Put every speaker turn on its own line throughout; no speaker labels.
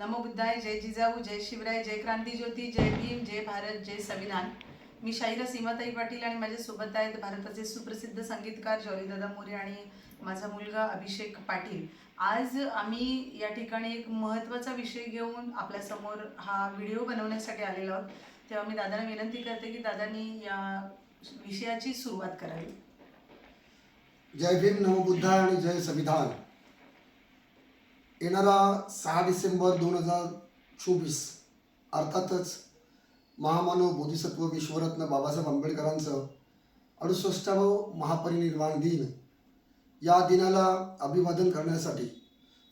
नमो बुद्धाय जय जिजाऊ जय शिवराय जय क्रांती ज्योती जय भीम जय भारत जय संविधान. मी शाहिरा सीमाताई पाटील आणि माझ्यासोबत आहेत भारताचे सुप्रसिद्ध संगीतकार जॉलीदादा मोरे आणि माझा मुलगा अभिषेक पाटील. आज आम्ही या ठिकाणी एक महत्त्वाचा विषय घेऊन आपल्यासमोर हा व्हिडिओ बनवण्यासाठी आलेलो आहोत. तेव्हा मी दादांना विनंती करते की दादांनी या विषयाची सुरुवात करावी.
जय भीम नमो बुद्धा आणि जय संविधान. येणारा सहा डिसेंबर दोन हजार चोवीस अर्थातच महामानव बोधिसत्व विश्वरत्न बाबासाहेब आंबेडकरांचं अडुसष्टावं महापरिनिर्वाण दिन या दिनाला अभिवादन करण्यासाठी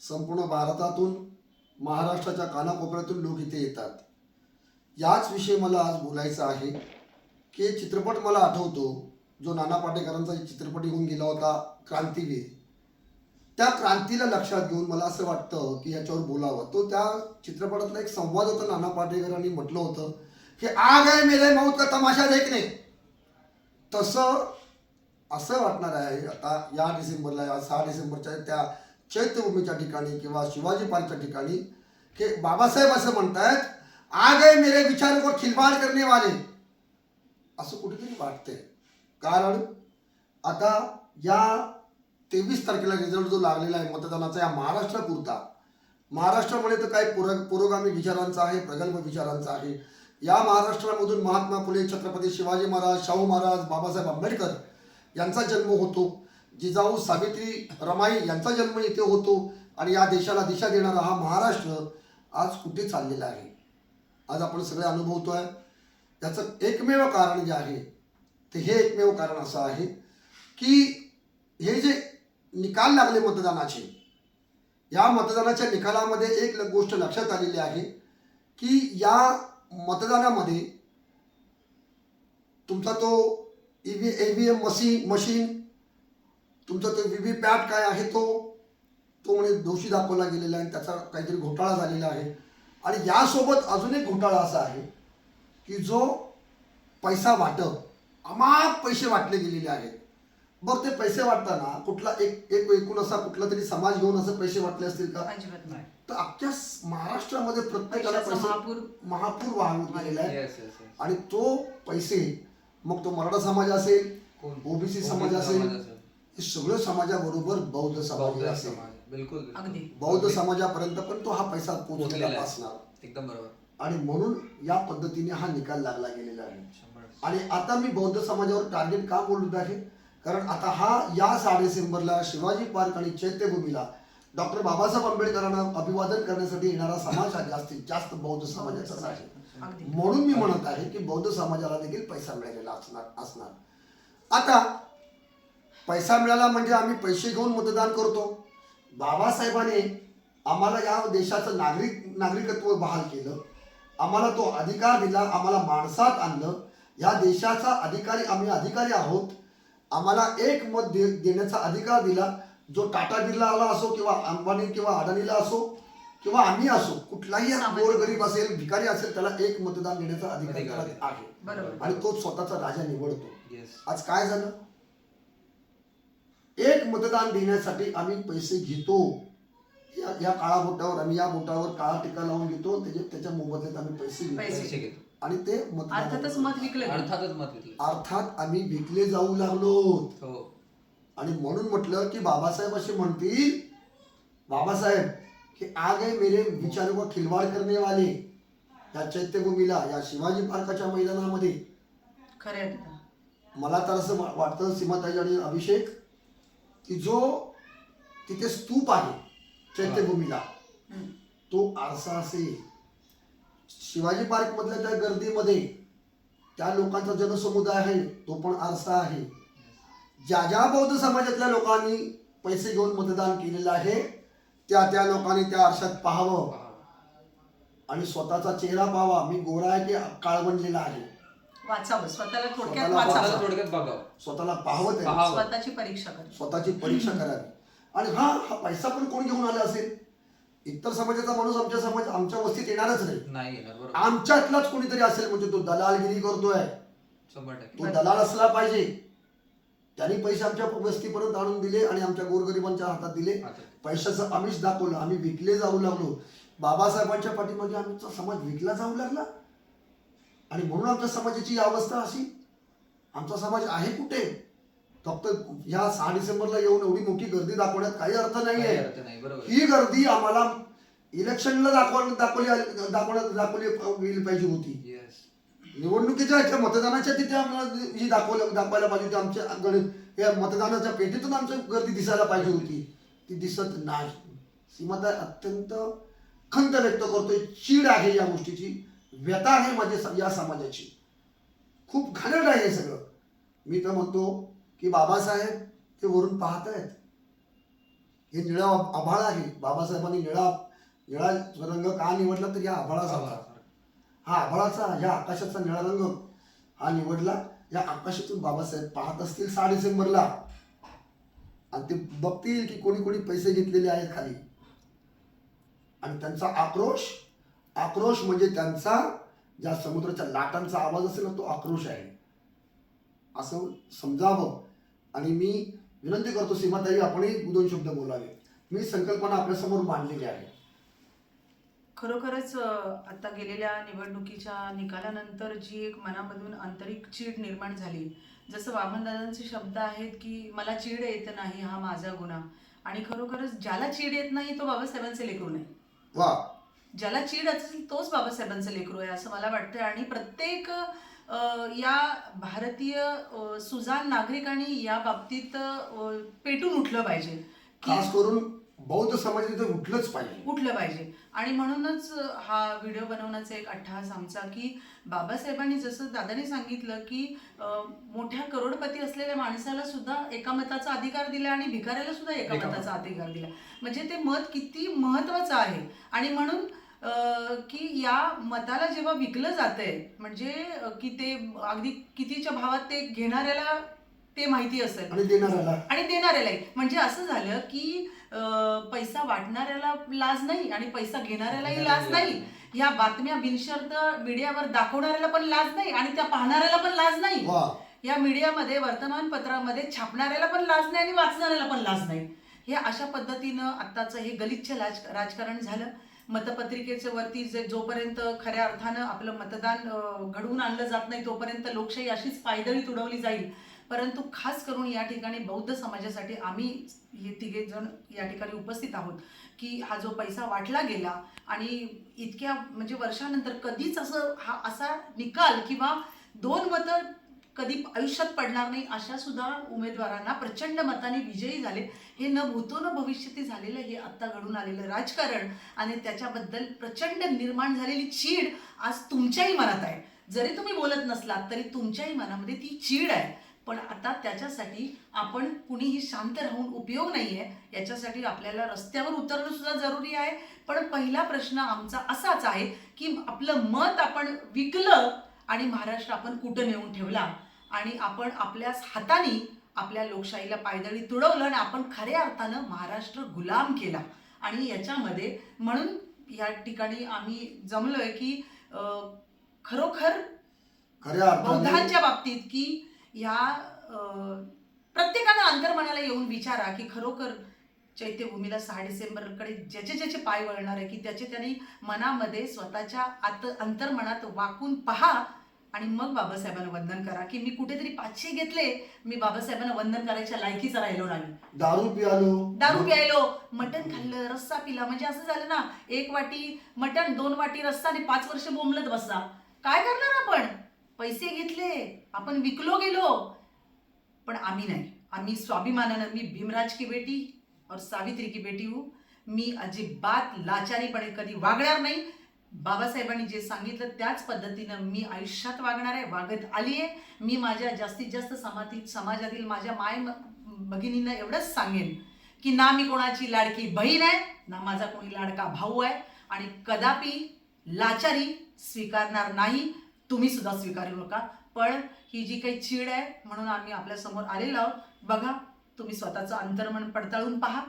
संपूर्ण भारतातून महाराष्ट्राच्या कानाकोपऱ्यातून लोक इथे येतात. याच विषयी मला आज बोलायचं आहे की चित्रपट मला आठवतो जो नाना पाटेकरांचा एक चित्रपट येऊन गेला होता क्रांतीवीर त्या क्रांतीला लक्षात घेऊन मला असं वाटतं की याच्यावर बोलावं. तो त्या चित्रपटातला एक संवाद होता नाना पाटेकरांनी म्हटलं होतं की आ गए मेरे मौत का तमाशा देखणे तसं असं वाटणार आहे. आता या डिसेंबरला या सहा डिसेंबरच्या त्या चैत्यभूमीच्या ठिकाणी किंवा शिवाजी पार्कच्या ठिकाणी की बाबासाहेब असं म्हणतायत आ गए मेरे विचार व खिलवाड करणे वाले असं कुठेतरी वाटते कारण आता या तेवीस तारखेला रिझल्ट जो लागलेला आहे मतदानाचा या महाराष्ट्रापुरता. महाराष्ट्रामध्ये तर काही पुर पुरोगामी विचारांचा आहे प्रगल्भ विचारांचा आहे. या महाराष्ट्रामधून महात्मा फुले छत्रपती शिवाजी महाराज शाहू महाराज बाबासाहेब आंबेडकर यांचा जन्म होतो. जिजाऊ सावित्री रमाई यांचा जन्म इथे होतो आणि या देशाला दिशा देणारा हा महाराष्ट्र आज कुठे चाललेला आहे? आज आपण सगळे अनुभवतो आहे याचं एकमेव कारण जे आहे ते हे एकमेव कारण असं आहे की हे जे निकाल लागले मतदानाचे. या मतदानाच्या निकालामध्ये एक गोष्ट लक्षात आलेली आहे की या मतदानामध्ये तुमचा तो E V A V M machine machine तुमचा तो व्ही व्ही पॅट काय आहे तो तो म्हणे दोषी दाखवला गेलेला आहे त्याचा काहीतरी घोटाळा झालेला आहे. आणि यासोबत अजून एक घोटाळा असा आहे की जो पैसा वाटप अमाप पैसे वाटले गेलेले आहेत. बघ ते पैसे वाटताना कुठला एक एक एकूण असा कुठला तरी समाज घेऊन असं पैसे वाटले असतील का?
अजिबात नाही.
तर अख्ख्या महाराष्ट्रामध्ये प्रत्येकाला
पैशाचा
पैसे
महापूर
महापूर वाहून गेलेला आहे. आणि तो पैसे मग तो मराठा समाज असेल ओबीसी समाज असेल. हे सगळं समाजाबरोबर बौद्ध समाज
बौद्ध
असेल.
समाज बिलकुल
अगदी.
बौद्ध समाजापर्यंत पण तो हा पैसा पोहोचलेला
पोहोचलेला आहे.
असणार.
एकदम बरोबर.
आणि म्हणून या पद्धतीने हा निकाल लागला गेलेला आहे.
शंभर
आणि आता मी बौद्ध समाजावर टार्गेट का बोलत आहे? कारण आता हा या सहा डिसेंबरला शिवाजी पार्क आणि चैत्यभूमीला डॉक्टर बाबासाहेब आंबेडकरांना अभिवादन करण्यासाठी येणारा समाज हा जास्तीत जास्त बौद्ध समाजाचाच आहे. म्हणून मी म्हणत आहे की बौद्ध समाजाला देखील पैसा मिळालेला असणार असणार. आता पैसा मिळाला म्हणजे आम्ही पैसे घेऊन मतदान करतो. बाबासाहेबांनी आम्हाला या देशाचं नागरिक नागरिकत्व बहाल केलं. आम्हाला तो अधिकार दिला आम्हाला माणसात आणलं. या देशाचा अधिकारी आम्ही अधिकारी आहोत. आम्हाला एक मत दे देण्याचा अधिकार दिला. जो टाटा बिर्ला असो किंवा अंबानी किंवा अडाणीला असो किंवा आम्ही असो कुठलाही गोर गरीब असेल भिकारी असेल त्याला एक मतदान देण्याचा अधिकार आहे. आणि तो स्वतःचा राजा निवडतो. आज काय झालं? एक मतदान देण्यासाठी आम्ही पैसे घेतो. या काळा बोटावर आम्ही या बोटावर काळा टिका लावून घेतो. त्याच्या मोबदल्यात आम्ही. पैसे घेतो. आणि ते
अर्थातच मत विकलं गेलं.
अर्थातच मत घेतलं
अर्थात आम्ही विकले जाऊ लागलो.
हो.
आणि म्हणून म्हटलं की बाबासाहेब असे म्हणतील बाबासाहेब की आ गए मेरे विचारों का खिलवाड करने वाले या चैत्यभूमीला या शिवाजी पार्काच्या मैदानामध्ये.
खरे आहे.
मला तर असं वा- वाटतं सीमाताई आणि अभिषेक की जो तिथे स्तूप आहे चैत्यभूमीला
हम्म.
तो आरसा असेल. शिवाजी पार्क मधल्या त्या गर्दीमध्ये त्या लोकांचा जनसमुदाय आहे तो पण आरसा आहे. ज्या ज्या बौद्ध समाजातल्या लोकांनी पैसे घेऊन मतदान केलेलं आहे त्या त्या लोकांनी त्या आरशात पाहावं. आणि स्वतःचा चेहरा पाहावा. मी गोरा आहे की काळवंडलेला आहे?
वाचावं. स्वतःला थोडक्यात
स्वतःला
वाचावं.
स्वतःला थोडक्यात बघावं.
स्वतःला पाहावं त्याने.
पाहावं.
स्वतःची परीक्षा कर
स्वतःची परीक्षा करावी. आणि हा हा पैसा पण कोण घेऊन आला असेल? इतर समाजाचा माणूस आमच्या समाज आमच्या वस्तीत येणारच नाही.
नाही येणार बरोबर.
आमच्यातलाच कोणीतरी असेल म्हणजे तो दलालगिरी करतोय.
शंभर टक्के.
तो दलाल असला पाहिजे. त्यांनी पैसे आमच्या वस्तीपर्यंत आणून दिले आणि आमच्या गोरगरिबांच्या हातात दिले. पैशाचं आमिष दाखवलं. आम्ही विकले जाऊ लागलो. बाबासाहेबांच्या पाठीमागे आमचा समाज विकला जाऊ लागला. आणि म्हणून आमच्या समाजाची ही अवस्था अशी. आमचा समाज आहे कुठे? फक्त ह्या सहा डिसेंबरला येऊन एवढी मोठी गर्दी दाखवण्यात काही अर्थ नाही
काही
आहे
अर्थ नाही बरोबर.
ही गर्दी आम्हाला इलेक्शनला दाखव दाखवली दाखवण्यात दाखवली गेली पाहिजे होती.
येस
निवडणुकीच्या ह्याच्या मतदानाच्या तिथे आम्हाला ही दाखवलं दाखवायला पाहिजे होती आमच्या गण या मतदानाच्या पेटीतून आमची गर्दी दिसायला पाहिजे होती. ती दिसत नाही. सीमाताई अत्यंत खंत व्यक्त करतोय. चीड आहे या गोष्टीची. व्यथा आहे माझ्या स- या समाजाची. खूप घाणेरड आहे हे सगळं. मी तर म्हणतो की बाबासाहेब ते वरून पाहत आहेत हे निळा आभाळ आहे. बाबासाहेबांनी निळा निळा रंग का निवडला तर या आभाळाचा हा आभाळाचा ह्या आकाशाचा निळा रंग हा निवडला. या आकाशातून बाबासाहेब पाहत असतील सहा डिसेंबरला. आणि ते बघतील की कोणी कोणी पैसे घेतलेले आहेत खाली. आणि त्यांचा आक्रोश आक्रोश म्हणजे त्यांचा ज्या समुद्राच्या लाटांचा आवाज असेल ना तो आक्रोश आहे. असं समजावं. आणि मी विनंती करतो सीमाताई आपणही दोन शब्द बोलावे. मी संकल्पना आपल्यासमोर मांडलेली आहे.
खरोखरच आता गेलेल्या निवडणुकीच्या निकालानंतर जी एक मनामधून आंतरिक चीड निर्माण झाली जसं वामनदादांचे शब्द आहेत की मला चीड येत नाही हा माझा गुन्हा. आणि खरोखरच ज्याला चीड येत नाही तो बाबासाहेबांचे लेकरू नाही.
वा.
ज्याला चीड असेल तोच बाबासाहेबांचं लेकरू आहे असं मला वाटतं आणि प्रत्येक या भारतीय अ, सुजाण नागरिकांनी या बाबतीत पेटून उठलं पाहिजे
खास करून बौद्ध समाज इथे उठलंच पाहिजे.
उठलं पाहिजे. आणि म्हणूनच हा व्हिडिओ बनवण्याचा एक अट्टहास आमचा की बाबासाहेबांनी जसं दादाने सांगितलं की मोठ्या करोडपती असलेल्या माणसाला सुद्धा एका मताचा अधिकार दिला आणि भिकाऱ्याला सुद्धा एका मताचा अधिकार दिला. म्हणजे ते मत किती महत्वाचं आहे. आणि म्हणून की या मताला जेव्हा विकलं जातंय म्हणजे की ते अगदी कितीच्या भावात ते घेणाऱ्याला ते माहिती असेल.
आणि देणाऱ्याला.
आणि म्हणजे असं झालं की अं, पैसा वाटणाऱ्याला लाज नाही आणि पैसा घेणाऱ्यालाही लाज नाही. ह्या बातम्या बिनशर्त मीडियावर दाखवणाऱ्याला पण लाज नाही आणि त्या पाहणाऱ्याला पण लाज नाही.
वा.
या मीडियामध्ये वर्तमानपत्रामध्ये छापणाऱ्याला पण लाज नाही आणि वाचणाऱ्याला पण लाज नाही. हे अशा पद्धतीनं आत्ताचं हे गलिच्छ राज राजकारण झालं. मतपत्रिकेच्या वरती जे जोपर्यंत खऱ्या अर्थानं आपलं मतदान घडवून आणलं जात नाही तोपर्यंत लोकशाही अशीच पायदळी तुडवली जाईल. परंतु खास करून या ठिकाणी बौद्ध समाजासाठी आम्ही हे तिघे जण या ठिकाणी उपस्थित आहोत की हा जो पैसा वाटला गेला आणि इतक्या म्हणजे वर्षानंतर कधीच असं हा असा निकाल किंवा दोन मतं कधी आयुष्यात पडणार नाही अशा सुद्धा उमेदवारांना प्रचंड मताने विजयी झाले. हे न भूतो न भविष्यती झालेलं हे आत्ता घडून आलेलं राजकारण आणि त्याच्याबद्दल प्रचंड निर्माण झालेली चीड आज तुमच्याही मनात आहे. जरी तुम्ही बोलत नसलात तरी तुमच्याही मनामध्ये ती चीड आहे. पण आता त्याच्यासाठी आपण कुणीही शांत राहून उपयोग नाही आहे याच्यासाठी आपल्याला रस्त्यावर उतरणं सुद्धा जरुरी आहे. पण पहिला प्रश्न आमचा असाच आहे की आपलं मत आपण विकलं आणि महाराष्ट्र आपण कुठं नेऊन ठेवला? आणि आपण आपल्याच हाताने आपल्या लोकशाहीला पायदळी तुडवलं आणि आपण खऱ्या अर्थानं महाराष्ट्र गुलाम केला. आणि याच्यामध्ये म्हणून या ठिकाणी आम्ही जमलोय की अं, खरोखर बौद्धांच्या बाबतीत की अं, प्रत्येकानं अंतर्मनाला येऊन विचारा की खरोखर चैत्यभूमीला सहा डिसेंबरकडे ज्याचे ज्याचे पाय वळणार आहे की त्याचे त्यांनी मनामध्ये स्वतःच्या आत अंतर्मनात वाकून पहा आणि मग बाबासाहेबांना वंदन करा. की मी कुठेतरी पाचशे घेतले मी बाबासाहेबांना वंदन करायच्या लायकीचा राहिलो नाही.
दारू पियालो.
दारू प्यायलो. मटण खाल्लं रस्सा पिला. म्हणजे असं झालं ना एक वाटी मटण दोन वाटी रस्सा आणि पाच वर्ष बोंबलत बसा. काय करणार आपण? पैसे घेतले. आपण विकलो गेलो. पण आम्ही नाही. आम्ही स्वाभिमानानं मी भीमराज की बेटी और सावित्री की बेटी हूँ। मी अजिबात लाचारीपणे कधी वागणार नाही. बाबासाहेबांनी जे सांगितलं त्याच पद्धतीनं मी आयुष्यात वागणार आहे वागत आली आहे मी माझ्या जास्तीत जास्त समाती समाजातील माझ्या माय भगिनींना एवढंच सांगेन की ना मी कोणाची लाडकी बहीण आहे ना माझा कोणी लाडका भाऊ आहे. आणि कदापि लाचारी स्वीकारणार नाही. तुम्ही सुद्धा स्वीकारू नका. पण ही जी काही चीड आहे म्हणून आम्ही आपल्यासमोर आलेलो आहोत. बघा तुम्ही स्वतःचं अंतर्मन पडताळून पहा.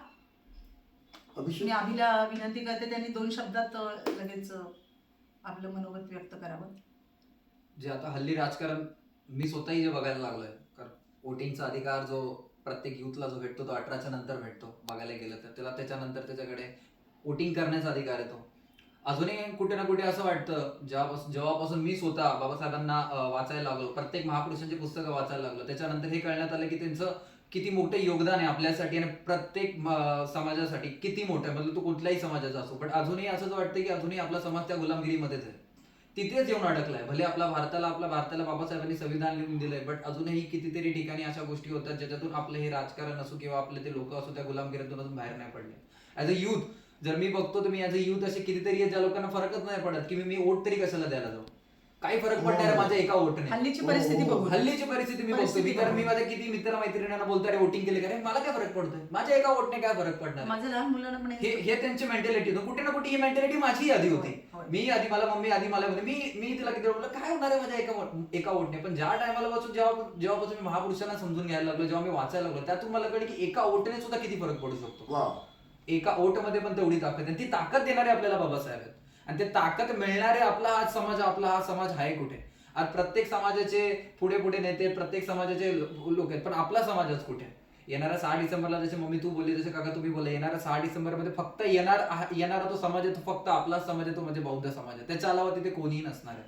मी अभिला विनंती करते त्यांनी दोन शब्दात लगेच आपलं मनोगत व्यक्त करावं.
जे आता हल्ली राजकारण मी स्वतःही जे बघायला लागलोय कारण वोटिंगचा अधिकार जो प्रत्येक युथला जो भेटतो तो अठराच्या नंतर भेटतो बघायला गेलं तर. त्याला त्याच्यानंतर त्याच्याकडे वोटिंग करण्याचा अधिकार येतो. अजूनही कुठे ना कुठे असं वाटतं जेव्हापासून जेव्हापासून मी स्वतः बाबासाहेबांना वाचायला लागलो प्रत्येक महापुरुषांची पुस्तकं वाचायला लागलो त्याच्यानंतर हे कळण्यात आलं की त्यांचं किती मोठं योगदान आहे आपल्यासाठी आणि प्रत्येक समाजासाठी किती मोठं आहे? मतलब तो कुठल्याही समाजाचा असो. पण अजूनही असंच वाटतं की अजूनही आपला समाज त्या गुलामगिरीमध्येच आहे. तिथेच येऊन अडकलाय. भले आपला भारताला आपल्या भारताला बाबासाहेबांनी संविधान लिहून दिलंय बट अजूनही कितीतरी ठिकाणी अशा गोष्टी होतात ज्याच्यातून आपलं हे राजकारण असो किंवा आपले ते लोक असो त्या गुलामगिरीतून अजून बाहेर नाही पडले. ऍज अ युथ जर मी बघतो तर मी ऍज अ युथ असे कितीतरी ज्या लोकांना फरकच नाही पडत की मी मी वोट तरी कशाला द्यायला जाऊ? काही फरक पडणार आहे माझ्या एका वोटने
हल्लीची
हो,
परिस्थिती
हो.
बघू
हल्लीची परिस्थिती मी बघतो
परिस्थिती
मी मी. माझ्या किती मित्र मैत्रिणींना बोलतो अरे वोटिंग केले का रे? मला काय फरक पडतोय? माझ्या एका वोटने काय फरक पडणार?
माझ्या लहान मुलांना पण
हे हे त्यांची मेंटॅलिटी होती. कुठे ना कुठे ही मेंटॅलिटी माझी आधी होती. मी आधी मला मम्मी आधी मला मी मी तिला किती बोललो काय होणार आहे माझ्या एका वोट- एका वोटने पण ज्या टायमाला पासून जेव्हा जेव्हापासून मी महापुरुषांना समजून घ्यायला लागलो जेव्हा मी वाचायला लागलो त्यातून मला कळलं की एका वोटने सुद्धा किती फरक पडू शकतो.
वा
एका ओटमध्ये पण तेवढी ताकद आहे. ती ताकद देणारे आपल्याला बाबासाहेब आहेत. आणि ते ताकद मिळणारे आपला हा समाज आपला हा समाज आहे कुठे? आज प्रत्येक समाजाचे पुढे पुढे नेते प्रत्येक समाजाचे लोक आहेत पण आपला समाजच कुठे? येणाऱ्या सहा डिसेंबरला जसे मम्मी तू बोलली जसे काका तुम्ही बोलले येणाऱ्या सहा डिसेंबरमध्ये फक्त येणार येणारा तो समाज आहे तो फक्त आपला समाज आहे तो म्हणजे बौद्ध समाज आहे. त्याच्या अलावा तिथे कोणीही नसणार आहे.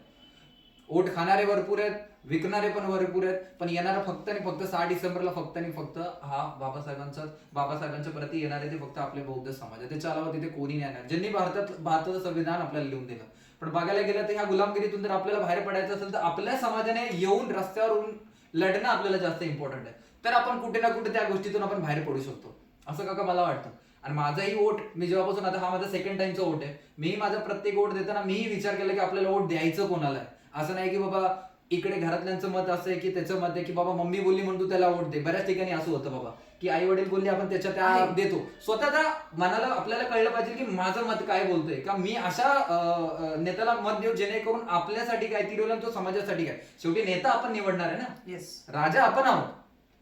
ओट खाणारे भरपूर आहेत विकणारे पण भरपूर आहेत पण येणारा फक्त आणि फक्त सहा डिसेंबरला फक्त आणि फक्त हा बाबासाहेबांचा बाबासाहेबांच्या प्रती येणारे ते फक्त आपले बौद्ध समाज आहे त्याच्या अलावा तिथे कोणी नाही येणार. ज्यांनी भारतात भारताचं संविधान आपल्याला लिहून दिलं. पण बघायला गेलं तर ह्या गुलामगिरीतून जर आपल्याला बाहेर पडायचं असेल तर आपल्या समाजाने येऊन रस्त्यावर लढणं आपल्याला जास्त इम्पॉर्टंट आहे. तर आपण कुठे ना कुठे त्या गोष्टीतून आपण बाहेर पडू शकतो. असं काका मला वाटतं. आणि माझाही वोट मी जेव्हापासून आता हा माझा सेकंड टाइमचा वोट आहे मी माझा प्रत्येक वोट देताना मीही विचार केला की आपल्याला वोट द्यायचं कोणाला आहे? असं नाही की बाबा इकडे घरातल्यांचं मत असं आहे की त्याचं मत आहे की बाबा मम्मी बोलली म्हणून तू त्याला वोट दे. बऱ्याच ठिकाणी असं होतं बाबा. की आई वडील बोलले आपण त्याच्या त्या. देतो. स्वतःच्या मनाला आपल्याला कळलं पाहिजे की माझं मत काय बोलतोय. का मी अशा नेत्याला मत देऊ जेणेकरून आपल्यासाठी काय तिरवलं तो समाजासाठी काय. शेवटी नेता आपण निवडणार आहे ना.
येस
राजा आपण आहोत.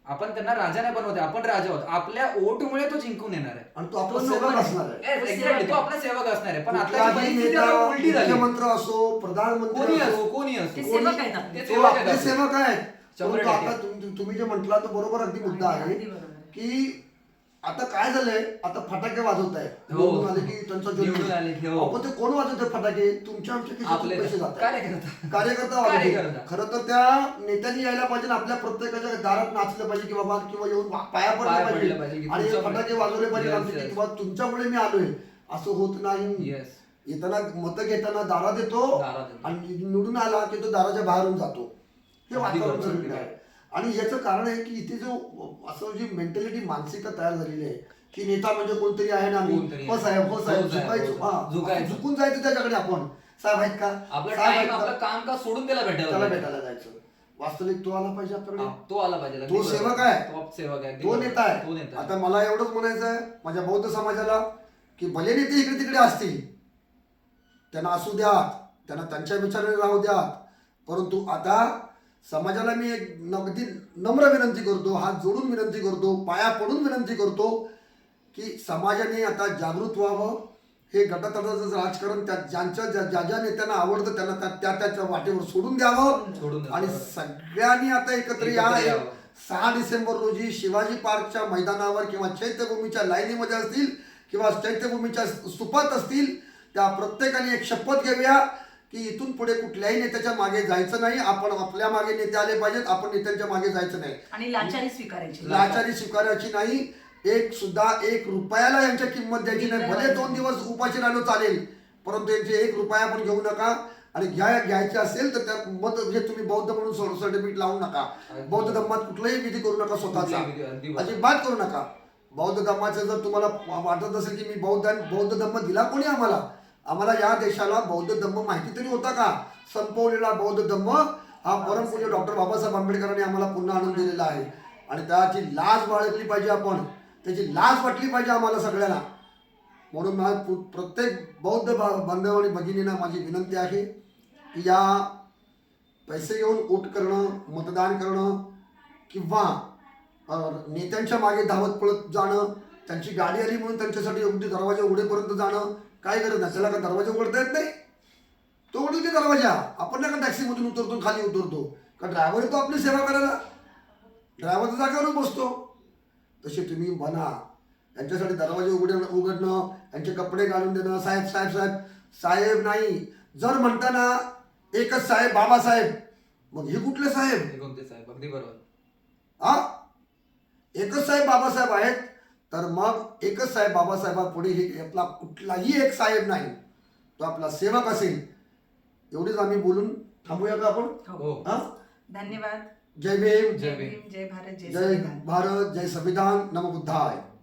आपण त्यांना राजा नाही बनवते आपण राजा आहोत आपल्या ओटमुळे तो जिंकून येणार आहे
आणि तो आपला
तो
सेवक असणार आहे
Yes, exactly. तो आपला सेवक असणार आहे पण आता
कुठलाही
परिस्थिती
नेता
आता उलटी झाली
मुख्यमंत्री असो प्रधानमंत्री
कोणी
असो
असो कोणी असो
ते सेवक आहेत आपले.
ते
तो
सेवक आहेत
आपले
आपले.
सेवक आहेत
शंभर
परंतु
टक्के.
आता तुम- तुम्ही जे म्हटला तो बरोबर अगदी मुद्दा आहे
अगदी बरोबर आहे.
की आता काय झालंय? आता फटाके वाजवत आहे
हो.
निवडून आले की त्यांचा जो
निवडून आले की हो.
आपण ते कोण वाजवते फटाके? तुमच्या आमच्या खिशातून
आपले
पैसे जातात.
कार्यकर्ता.
कार्यकर्ता वाजवते
कार्यकर्ता.
खरं तर त्या नेत्यांनी यायला पाहिजे आणि आपल्या प्रत्येकाच्या दारात नाचलं पाहिजे की बाबा किंवा येऊन वा- पाया
पाया
पडलं
पडलं
पाहिजे
पाहिजे की
आणि
तुमच्यामुळे-
फटाके वाजवले पाहिजे
Yes,
आमचे की
yes.
किंवा तुमच्यामुळे मी आलोय. असं होत नाही.
येस
येताना मत घेताना दारात येतो
दारात येतो.
आणि निवडून आला की तो दाराच्या बाहेरून जातो. हे
अगदी
वातावरण
बरोबर.
आहे. आणि याचं कारण आहे की इथे जो असं जी मेंटॅलिटी मानसिकता तयार झालेली आहे की नेता म्हणजे कोणतरी आहे ना आम्ही हो. साहेब हो साहेब झुकायचो
हो.
झुकून जायचं त्याच्याकडे आपण साहेब आहेत का
आपलं काम का सोडून त्याला भेटायला
त्याला. भेटायला जायचं वास्तविक तो आला पाहिजे आपल्याकडे
तो आला पाहिजे
तो. सेवक आहे.
तो सेवक आहे
तो नेता आहे. आता मला एवढंच म्हणायचं आहे माझ्या बौद्ध समाजाला की भले नेते इकडे तिकडे असतील त्यांना असू द्यात त्यांना त्यांच्या विचाराने राहू द्यात परंतु आता समाजाला मी एक अगदी नम्र विनंती करतो हात जोडून विनंती करतो पाया पडून विनंती करतो की समाजाने आता जागृत व्हावं हे गटातटाचं राजकारण त्या ज्यांच्या ज्या ज्या ज्या नेत्यांना आवडतं त्यांना त्या त्या त्याच्या वाटेवर सोडून द्यावं. आणि सगळ्यांनी आता एकत्र या. सहा डिसेंबर रोजी शिवाजी पार्कच्या मैदानावर किंवा चैत्यभूमीच्या लाईनीमध्ये असतील किंवा चैत्यभूमीच्या स्तूपात असतील त्या प्रत्येकाने एक शपथ घेऊया की इथून पुढे कुठल्याही नेत्याच्या मागे जायचं नाही. आपण आपल्या मागे नेते आले पाहिजेत आपण नेत्यांच्या मागे जायचं नाही.
आणि लाचारी स्वीकारायची.
लाचारी स्वीकारायची नाही. एक सुद्धा एक रुपयाला यांच्या किंमत द्यायची नाही. भले दोन दिवस उपाशी राहिलो चालेल परंतु यांचे एक रुपया पण घेऊ नका. आणि घ्या घ्यायचे असेल तर त्या मत म्हणजे तुम्ही बौद्ध म्हणून सर्टिफिकेट लावू नका. बौद्ध धर्मात कुठलाही विधी करू नका स्वतःचा. अजिबात करू नका. बौद्ध धर्माचं जर तुम्हाला वाटत असेल की मी बौद्ध बौद्ध धर्म दिला कोणी आम्हाला आम्हाला या देशाला बौद्ध धम्म माहिती तरी होता का? संपवलेला बौद्ध धम्म हा परमपूज्य डॉक्टर बाबासाहेब आंबेडकरांनी आम्हाला पुन्हा आणून दिलेला आहे. आणि त्याची लाज बाळगली पाहिजे आपण. त्याची लाज वाटली पाहिजे आम्हाला सगळ्यांना. म्हणून मला पु- प्रत्येक बौद्ध बांधव आणि भगिनींना माझी विनंती आहे की या पैसे घेऊन वोट करणं मतदान करणं किंवा नेत्यांच्या मागे धावत पळत जाणं त्यांची गाडी आली म्हणून त्यांच्यासाठी अगदी दरवाजा उघडेपर्यंत जाणं काय गरज नाही? त्याला का दरवाजा उघडता येत नाही? तो उघडेल की दरवाजा. आपण नाही का टॅक्सीमधून उतरतो खाली उतरतो? का ड्रायव्हर येतो आपली सेवा करायला? ड्रायव्हर तर जागेवरून बसतो. तसे तुम्ही बना त्यांच्यासाठी दरवाजे उघड उघडणं त्यांचे कपडे घालून देणं साहेब साहेब साहेब. साहेब नाही. जर म्हणताना एकच साहेब बाबासाहेब मग हे कुठले साहेब?
कोणते साहेब? अगदी बरोबर.
हा? एकच साहेब बाबासाहेब आहेत. तर मग एकच साहेब बाबासाहेबापुढे हे आपला कुठलाही एक साहेब नाही तो आपला सेवक असेल. एवढीच आम्ही बोलून थांबूया का आपण?
हो.
हा.
धन्यवाद.
जय भीम.
जय
भीम. जय भारत जय
जय
संविधान.
भारत जय संविधान. नम बुद्धाय.